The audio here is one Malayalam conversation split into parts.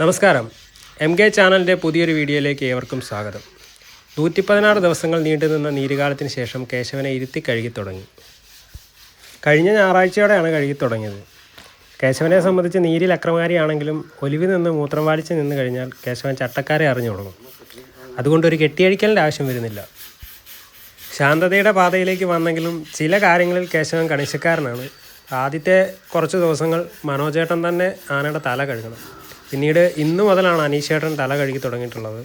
നമസ്കാരം. എം കെ ചാനലിന്റെ പുതിയൊരു വീഡിയോയിലേക്ക് ഏവർക്കും സ്വാഗതം. നൂറ്റി പതിനാറ് ദിവസങ്ങൾ നീണ്ടുനിന്ന നീരുകാലത്തിന് ശേഷം കേശവനെ ഇരുത്തി കഴുകി തുടങ്ങി. കഴിഞ്ഞ ഞായറാഴ്ചയോടെയാണ് കഴുകി തുടങ്ങിയത്. കേശവനെ സംബന്ധിച്ച് നീരിൽ അക്രമകാരിയാണെങ്കിലും ഒലിവിൽ നിന്ന് മൂത്രം വാലിച്ച് നിന്ന് കഴിഞ്ഞാൽ കേശവൻ ചട്ടക്കാരെ അറിഞ്ഞു തുടങ്ങും. അതുകൊണ്ട് ഒരു കെട്ടിയഴിക്കലിന്റെ ആവശ്യം വരുന്നില്ല. ശാന്തതയുടെ പാതയിലേക്ക് വന്നെങ്കിലും ചില കാര്യങ്ങളിൽ കേശവൻ കണിശക്കാരനാണ്. ആദ്യത്തെ കുറച്ച് ദിവസങ്ങൾ മനോജേട്ടൻ തന്നെ ആനയുടെ തല കഴുകണം. പിന്നീട് ഇന്നു മുതലാണ് അനീഷേട്ടൻ തല കഴുകി തുടങ്ങിയിട്ടുള്ളത്.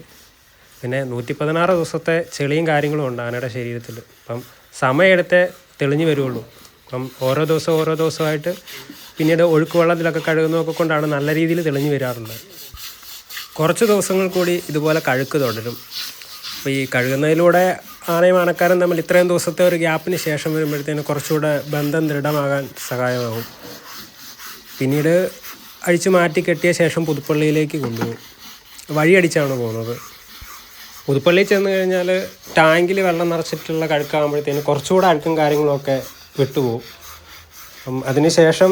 പിന്നെ നൂറ്റി പതിനാറ് ദിവസത്തെ ചെളിയും കാര്യങ്ങളും ഉണ്ട് ആനയുടെ ശരീരത്തിൽ. അപ്പം സമയമെടുത്ത് തെളിഞ്ഞു വരുള്ളൂ. അപ്പം ഓരോ ദിവസം ഓരോ ദിവസമായിട്ട് പിന്നീട് ഒഴുക്ക് വെള്ളത്തിലൊക്കെ കഴുകുന്നതൊക്കെ കൊണ്ടാണ് നല്ല രീതിയിൽ തെളിഞ്ഞു വരാറുള്ളത്. കുറച്ച് ദിവസങ്ങൾ കൂടി ഇതുപോലെ കഴുക്ക് തുടരും. അപ്പോൾ ഈ കഴുകുന്നതിലൂടെ ആനയും ആനക്കാരും തമ്മിൽ ഇത്രയും ദിവസത്തെ ഒരു ഗ്യാപ്പിന് ശേഷം വരുമ്പോഴത്തേന് കുറച്ചുകൂടെ ബന്ധം ദൃഢമാകാൻ സഹായമാകും. പിന്നീട് അഴിച്ചു മാറ്റി കെട്ടിയ ശേഷം പുതുപ്പള്ളിയിലേക്ക് കൊണ്ടുപോകും. വഴിയടിച്ചാണ് പോകുന്നത്. പുതുപ്പള്ളിയിൽ ചെന്ന് കഴിഞ്ഞാൽ ടാങ്കിൽ വെള്ളം നിറച്ചിട്ടുള്ള കഴുക്കാകുമ്പോഴത്തേന് കുറച്ചുകൂടെ അഴുക്കും കാര്യങ്ങളൊക്കെ വിട്ടുപോകും. അപ്പം അതിനുശേഷം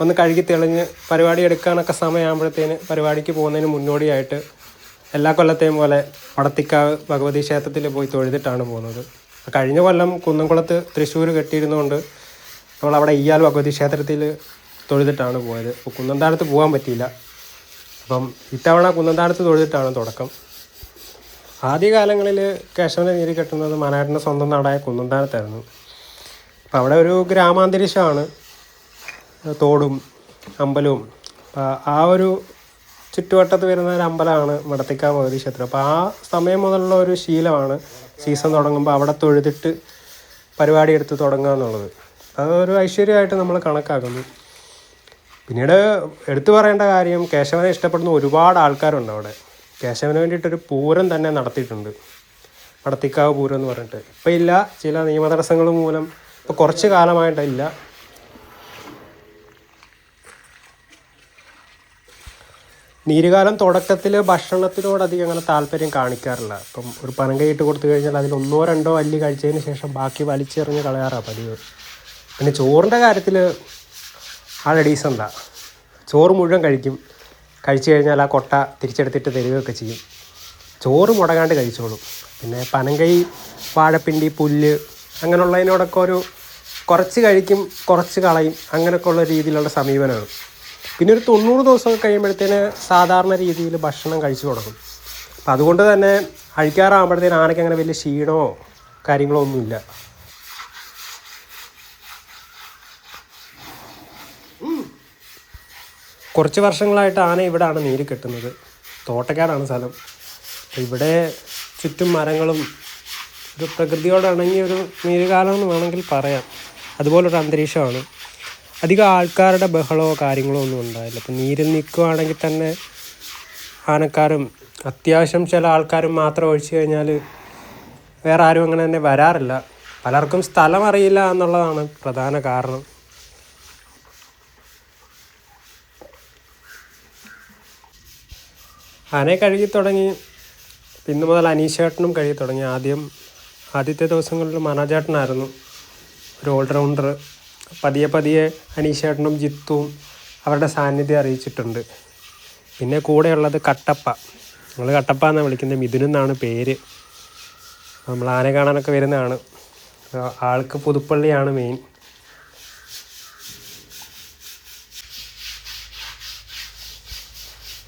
ഒന്ന് കഴുകി തെളിഞ്ഞ് പരിപാടി എടുക്കാനൊക്കെ സമയമാകുമ്പോഴത്തേന് പരിപാടിക്ക് പോകുന്നതിന് മുന്നോടിയായിട്ട് എല്ലാ കൊല്ലത്തെയും പോലെ വടത്തിക്കാവ് ഭഗവതി ക്ഷേത്രത്തിൽ പോയി തൊഴുതിട്ടാണ് പോകുന്നത്. കഴിഞ്ഞ കൊല്ലം കുന്നംകുളത്ത് തൃശ്ശൂർ കെട്ടിയിരുന്നുകൊണ്ട് നമ്മൾ അവിടെ ഇയ്യാൽ ഭഗവതി ക്ഷേത്രത്തിൽ തൊഴുതിട്ടാണ് പോയത്. അപ്പോൾ കുന്നന്താനത്ത് പോകാൻ പറ്റിയില്ല. അപ്പം ഇത്തവണ കുന്നന്താനത്ത് തൊഴുതിട്ടാണ് തുടക്കം. ആദ്യകാലങ്ങളിൽ കേശവനെ നീരി കെട്ടുന്നത് മനാട്ടിന്റെ സ്വന്തം നാടായ കുന്നന്താനത്തായിരുന്നു. അപ്പോൾ അവിടെ ഒരു ഗ്രാമാന്തരീക്ഷമാണ്. തോടും അമ്പലവും. അപ്പോൾ ആ ഒരു ചുറ്റുവട്ടത്ത് വരുന്ന ഒരു അമ്പലമാണ് മടത്തിക്കാവ് ഭഗവതി ക്ഷേത്രം അപ്പോൾ ആ സമയം മുതലുള്ള ഒരു ശീലമാണ് സീസൺ തുടങ്ങുമ്പോൾ അവിടെ തൊഴുതിട്ട് പരിപാടി എടുത്ത് തുടങ്ങുക എന്നുള്ളത് അതൊരു ഐശ്വര്യമായിട്ട് നമ്മൾ കണക്കാക്കുന്നു. പിന്നീട് എടുത്തു പറയേണ്ട കാര്യം കേശവനെ ഇഷ്ടപ്പെടുന്ന ഒരുപാട് ആൾക്കാരുണ്ട് അവിടെ. കേശവന് വേണ്ടിയിട്ടൊരു പൂരം തന്നെ നടത്തിയിട്ടുണ്ട്. നടത്തിക്കാവ് പൂരം എന്ന് പറഞ്ഞിട്ട്. ഇപ്പം ഇല്ല ചില നിയമതടസ്സങ്ങൾ മൂലം. ഇപ്പോൾ കുറച്ച് കാലമായിട്ടില്ല നീരുകാലം തുടക്കത്തിൽ ഭക്ഷണത്തിനോടധികം അങ്ങനെ താല്പര്യം കാണിക്കാറില്ല. ഇപ്പം ഒരു പനം കൈയിട്ട് കൊടുത്തു കഴിഞ്ഞാൽ അതിൽ ഒന്നോ രണ്ടോ അല്ലി കഴിച്ചതിന് ശേഷം ബാക്കി വലിച്ചെറിഞ്ഞ് കളയാറാണ് പതിവ്. പിന്നെ ചോറിന്റെ കാര്യത്തിൽ ആളെ എന്താ? ചോറ് മുഴുവൻ കഴിക്കും. കഴിച്ചു കഴിഞ്ഞാൽ ആ കൊട്ട തിരിച്ചെടുത്തിട്ട് തരികയൊക്കെ ചെയ്യും. ചോറ് മുടങ്ങാണ്ട് കഴിച്ചോളും. പിന്നെ പനങ്കൈ വാഴപ്പിണ്ടി പുല്ല് അങ്ങനെയുള്ളതിനോടൊക്കെ ഒരു കുറച്ച് കഴിക്കും കുറച്ച് കളയും. അങ്ങനെയൊക്കെ ഉള്ള രീതിയിലുള്ള സമീപനമാണ്. പിന്നെ ഒരു തൊണ്ണൂറ് ദിവസമൊക്കെ കഴിയുമ്പോഴത്തേന് സാധാരണ രീതിയിൽ ഭക്ഷണം കഴിച്ചു തുടങ്ങും. അപ്പം അതുകൊണ്ട് തന്നെ അഴിക്കാറാകുമ്പോഴത്തേന് ആനയ്ക്ക് അങ്ങനെ വലിയ ക്ഷീണമോ കാര്യങ്ങളോ ഒന്നുമില്ല. കുറച്ച് വർഷങ്ങളായിട്ട് ആന ഇവിടെയാണ് നീര് കെട്ടുന്നത്. തോട്ടക്കാടാണ് സ്ഥലം. ഇവിടെ ചുറ്റും മരങ്ങളും ഒരു പ്രകൃതിയോട് ഇണങ്ങിയ ഒരു നീരുകാലം എന്ന് വേണമെങ്കിൽ പറയാം. അതുപോലൊരു അന്തരീക്ഷമാണ്. അധികം ആൾക്കാരുടെ ബഹളമോ കാര്യങ്ങളോ ഒന്നും ഉണ്ടായില്ല. ഇപ്പം നീരിൽ നിൽക്കുകയാണെങ്കിൽ തന്നെ ആനക്കാരും അത്യാവശ്യം ചില ആൾക്കാരും മാത്രം ഒഴിച്ചു കഴിഞ്ഞാൽ വേറെ ആരും അങ്ങനെ തന്നെ വരാറില്ല. പലർക്കും സ്ഥലം അറിയില്ല എന്നുള്ളതാണ് പ്രധാന കാരണം. ആനയെ കഴുകി തുടങ്ങി. ഇന്ന് മുതൽ അനീഷേട്ടനും കഴുകി തുടങ്ങി. ആദ്യം ആദ്യത്തെ ദിവസങ്ങളിൽ മനോജേട്ടനായിരുന്നു. ഒരു ഓൾറൗണ്ടർ. പതിയെ പതിയെ അനീഷേട്ടനും ജിത്തുവും അവരുടെ സാന്നിധ്യം അറിയിച്ചിട്ടുണ്ട്. പിന്നെ കൂടെയുള്ളത് കട്ടപ്പ. നമ്മൾ കട്ടപ്പ എന്നാണ് വിളിക്കുന്നത്. മിഥുനം എന്നാണ് പേര്. നമ്മൾ ആന കാണാനൊക്കെ വരുന്നതാണ്. ആൾക്ക് പുതുപ്പള്ളിയാണ് മെയിൻ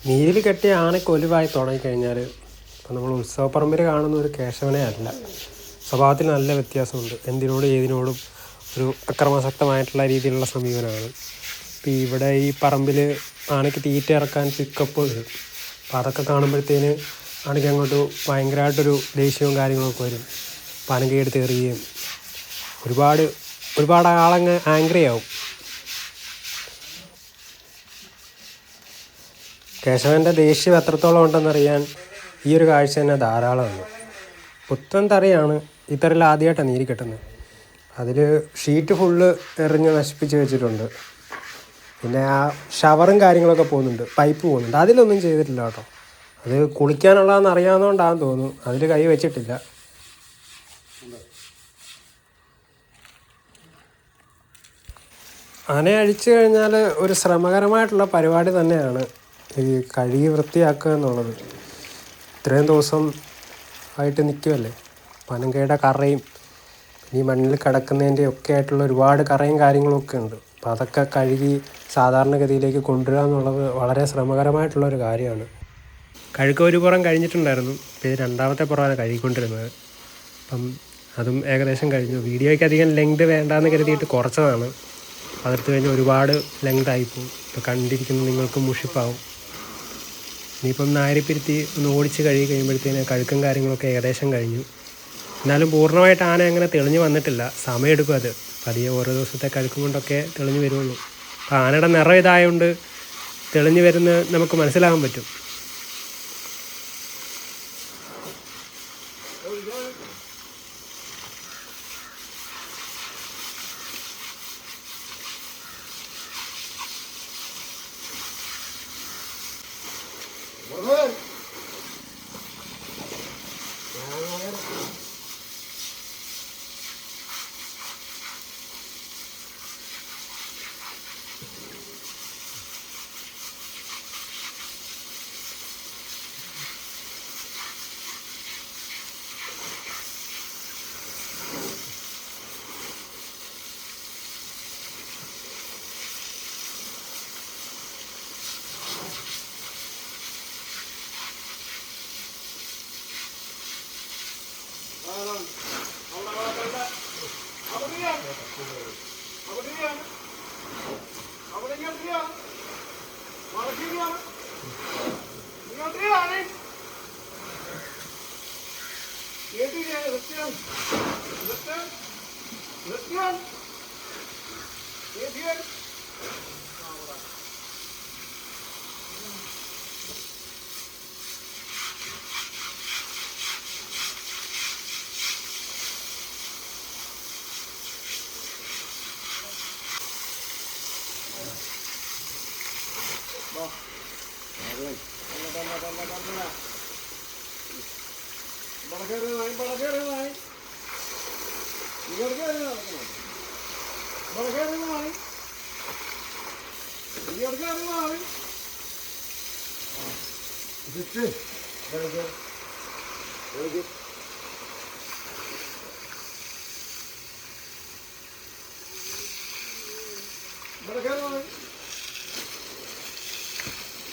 നീരിൽ കെട്ടിയ ആനയ്ക്ക് ഒലിവായി തുടങ്ങിക്കഴിഞ്ഞാൽ ഇപ്പം നമ്മൾ ഉത്സവപ്പറമ്പിൽ കാണുന്ന ഒരു കേശവനെ അല്ല. സ്വഭാവത്തിൽ നല്ല വ്യത്യാസമുണ്ട്. എന്തിനോടും ഏതിനോടും ഒരു അക്രമാസക്തമായിട്ടുള്ള രീതിയിലുള്ള സമീപനമാണ്. ഇപ്പം ഇവിടെ ഈ പറമ്പിൽ ആനയ്ക്ക് തീറ്റ ഇറക്കാൻ പിക്കപ്പ് വരും അപ്പം അതൊക്കെ കാണുമ്പോഴത്തേന് ആനയ്ക്ക് അങ്ങോട്ട് ഭയങ്കരമായിട്ടൊരു ദേഷ്യവും കാര്യങ്ങളൊക്കെ വരും. എടുത്ത് എറിയുകയും ഒരുപാട് ഒരുപാട് ആളങ്ങ് ആംഗ്രി കേശവന്റെ ദേഷ്യം എത്രത്തോളം ഉണ്ടെന്നറിയാൻ ഈ ഒരു കാഴ്ച തന്നെ ധാരാളമാണ് പുത്തൻ തറയാണ് ഈ തറയിൽ ആദ്യമായിട്ടാണ് നീരി കെട്ടുന്നത്. അതിൽ ഷീറ്റ് ഫുള്ള് എറിഞ്ഞ് നശിപ്പിച്ച് വെച്ചിട്ടുണ്ട്. പിന്നെ ആ ഷവറും കാര്യങ്ങളൊക്കെ പോകുന്നുണ്ട്. പൈപ്പ് പോകുന്നുണ്ട്. അതിലൊന്നും ചെയ്തിട്ടില്ല കേട്ടോ. അത് കുളിക്കാനുള്ളതെന്ന് അറിയാവുന്നതുകൊണ്ടാണെന്ന് തോന്നുന്നു. അതിൽ കൈ വെച്ചിട്ടില്ല. ആനയെ അഴിച്ചു കഴിഞ്ഞാൽ ഒരു ശ്രമകരമായിട്ടുള്ള പരിപാടി തന്നെയാണ്. ഈ കഴുകി വൃത്തിയാക്കുക എന്നുള്ളത് ഇത്രയും ദിവസം ആയിട്ട് നിൽക്കുമല്ലേ പനങ്കയുടെ കറയും ഈ മണ്ണിൽ കിടക്കുന്നതിന്റെ ഒക്കെ ആയിട്ടുള്ള ഒരുപാട് കറയും കാര്യങ്ങളൊക്കെ ഉണ്ട്. അപ്പോൾ അതൊക്കെ കഴുകി സാധാരണഗതിയിലേക്ക് കൊണ്ടുവരിക എന്നുള്ളത് വളരെ ശ്രമകരമായിട്ടുള്ള ഒരു കാര്യമാണ്. കഴുക ഒരു പുറം കഴിഞ്ഞിട്ടുണ്ടായിരുന്നു. പിന്നെ രണ്ടാമത്തെ പുറമാണ് കഴുകിക്കൊണ്ടിരുന്നത്. അപ്പം അതും ഏകദേശം കഴിഞ്ഞു. വീഡിയോയ്ക്ക് അധികം ലെങ്ത് വേണ്ടാന്ന് കരുതിയിട്ട് കുറച്ചതാണ്. അതെടുത്ത് കഴിഞ്ഞാൽ ഒരുപാട് ലെങ്ത് ആയിപ്പോവും ഇപ്പോൾ കണ്ടിരിക്കുന്ന നിങ്ങൾക്ക് മുഷിപ്പാവും. ഇനിയിപ്പം നായരിപ്പിരുത്തി ഒന്ന് ഓടിച്ച് കഴുകി കഴിയുമ്പോഴത്തേന് കഴുക്കും കാര്യങ്ങളൊക്കെ ഏകദേശം കഴിഞ്ഞു. എന്നാലും പൂർണമായിട്ട് ആന അങ്ങനെ തെളിഞ്ഞു വന്നിട്ടില്ല. സമയമെടുക്കും അത്. പതിയെ ഓരോ ദിവസത്തെ കഴുക്കും കൊണ്ടൊക്കെ തെളിഞ്ഞു വരുള്ളൂ അപ്പോൾ ആനയുടെ നിറം ഇതായതുകൊണ്ട് തെളിഞ്ഞു വരുന്നത് നമുക്ക് മനസ്സിലാകാൻ പറ്റും. Lütfen. Ne diyor? 됐지? 여기 여기 뭐라고? 아,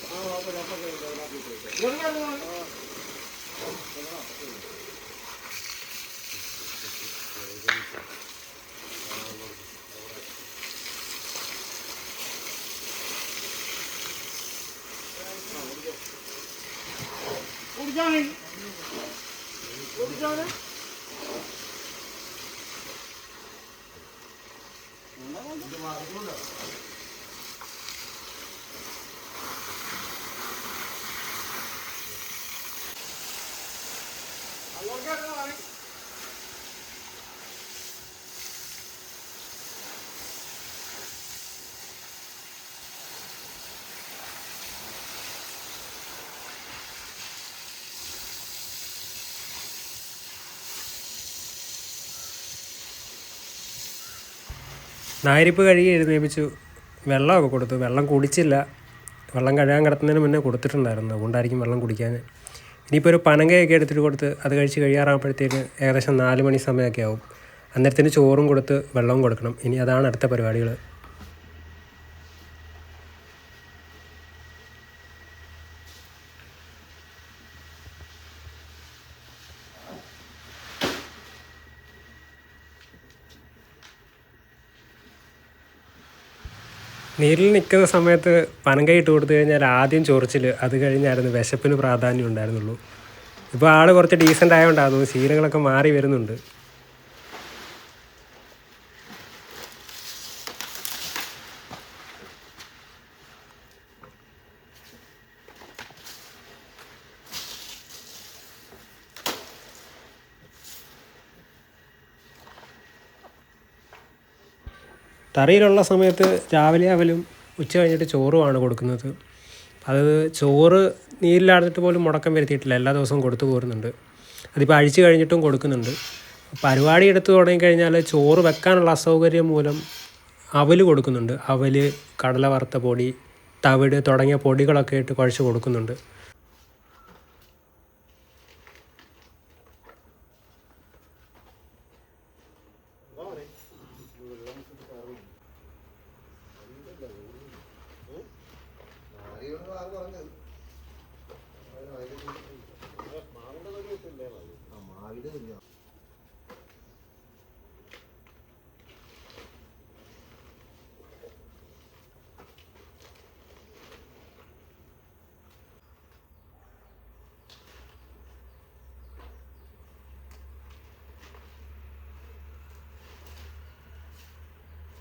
아빠, 아, 아빠, 아빠, 아빠, 아빠, 아빠, 아빠, 아빠, 아빠, 아빠, ഓടിച്ചാണ് ഓടിച്ചാണ് അങ്ങോട്ടേക്ക് പറയും. നായരിപ്പ് കഴുകി എഴുന്നേപ്പിച്ചു. വെള്ളമൊക്കെ കൊടുത്തു. വെള്ളം കുടിച്ചില്ല. വെള്ളം കഴുകാൻ കിടത്തുന്നതിന് മുന്നേ കൊടുത്തിട്ടുണ്ടായിരുന്നു. അതുകൊണ്ടായിരിക്കും വെള്ളം കുടിക്കാൻ. ഇനിയിപ്പോൾ ഒരു പനങ്കയൊക്കെ എടുത്തിട്ട് കൊടുത്ത് അത് കഴിച്ച് കഴിയാറാകുമ്പോഴത്തേക്ക് ഏകദേശം നാല് മണി സമയമൊക്കെ ആവും. അന്നേരത്തിന് ചോറും കൊടുത്ത് വെള്ളവും കൊടുക്കണം. ഇനി അതാണ് അടുത്ത പരിപാടികൾ നീരിൽ നിൽക്കുന്ന സമയത്ത് പനം ഇട്ട് കൊടുത്തു കഴിഞ്ഞാൽ ആദ്യം ചൊറിച്ചിൽ അത് കഴിഞ്ഞായിരുന്നു വിശപ്പിന് പ്രാധാന്യം ഉണ്ടായിരുന്നുള്ളൂ. ഇപ്പോൾ ആൾ കുറച്ച് ഡീസന്റ് ആയതുകൊണ്ടാണ് ശീലങ്ങളൊക്കെ മാറി വരുന്നുണ്ട്. തറയിലുള്ള സമയത്ത് രാവിലെ അവലും ഉച്ച കഴിഞ്ഞിട്ട് ചോറുമാണ് കൊടുക്കുന്നത്. അത് ചോറ് നീരിലാടുന്നിട്ട് പോലും മുടക്കം വരുത്തിയിട്ടില്ല. എല്ലാ ദിവസവും കൊടുത്തു പോരുന്നുണ്ട്. അതിപ്പോൾ അഴിച്ചു കഴിഞ്ഞിട്ടും കൊടുക്കുന്നുണ്ട്. പരിപാടി എടുത്തു തുടങ്ങിക്കഴിഞ്ഞാൽ ചോറ് വെക്കാനുള്ള അസൗകര്യം മൂലം അവൽ കൊടുക്കുന്നുണ്ട്. അവൽ കടല വറുത്ത പൊടി തവിട് തുടങ്ങിയ പൊടികളൊക്കെ ഇട്ട് കുഴച്ച് കൊടുക്കുന്നുണ്ട്.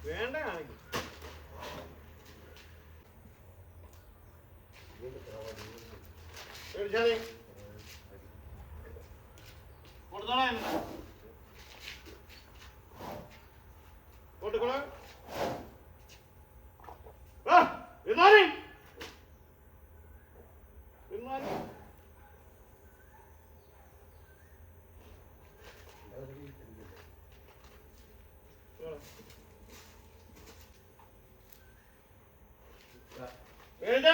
വേണ്ട കാണിക്കും മേടിച്ചാലേ എവിടെ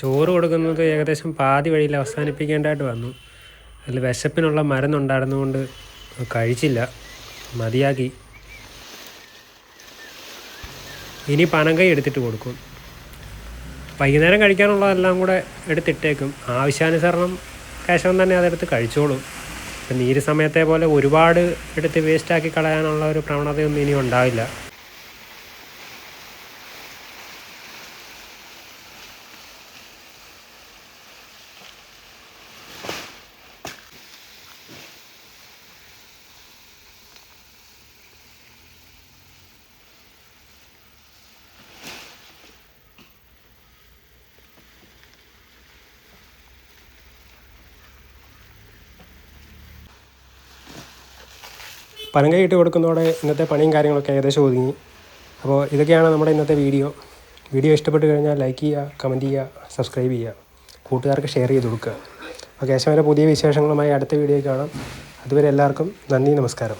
ചോറ് കൊടുക്കുന്നത് ഏകദേശം പാതി വഴിയിൽ അവസാനിപ്പിക്കേണ്ടതായിട്ട് വന്നു. അതിൽ വിശപ്പിനുള്ള മരുന്നുണ്ടായിരുന്നുകൊണ്ട് കഴിച്ചില്ല. മതിയാക്കി. ഇനി പനങ്കൈ എടുത്തിട്ട് കൊടുക്കും. വൈകുന്നേരം കഴിക്കാനുള്ളതെല്ലാം കൂടെ എടുത്തിട്ടേക്കും. ആവശ്യാനുസരണം കേശവൻ തന്നെ അതെടുത്ത് കഴിച്ചോളും. ഇപ്പം നീര് സമയത്തെ പോലെ ഒരുപാട് എടുത്ത് വേസ്റ്റാക്കി കളയാനുള്ള ഒരു പ്രവണതയൊന്നും ഇനി ഉണ്ടാവില്ല. പനങ്കൈ ഇട്ട് കൊടുക്കുന്നതോടെ ഇന്നത്തെ പണിയും കാര്യങ്ങളൊക്കെ ഏകദേശം ഒതുങ്ങി. അപ്പോൾ ഇതൊക്കെയാണ് നമ്മുടെ ഇന്നത്തെ വീഡിയോ. വീഡിയോ ഇഷ്ടപ്പെട്ട് കഴിഞ്ഞാൽ ലൈക്ക് ചെയ്യുക കമന്റ് ചെയ്യുക സബ്സ്ക്രൈബ് ചെയ്യുക കൂട്ടുകാർക്ക് ഷെയർ ചെയ്ത് കൊടുക്കുക. അപ്പോൾ കേശവന്റെ പുതിയ വിശേഷങ്ങളുമായി അടുത്ത വീഡിയോ കാണാം. അതുവരെ എല്ലാവർക്കും നന്ദി നമസ്കാരം.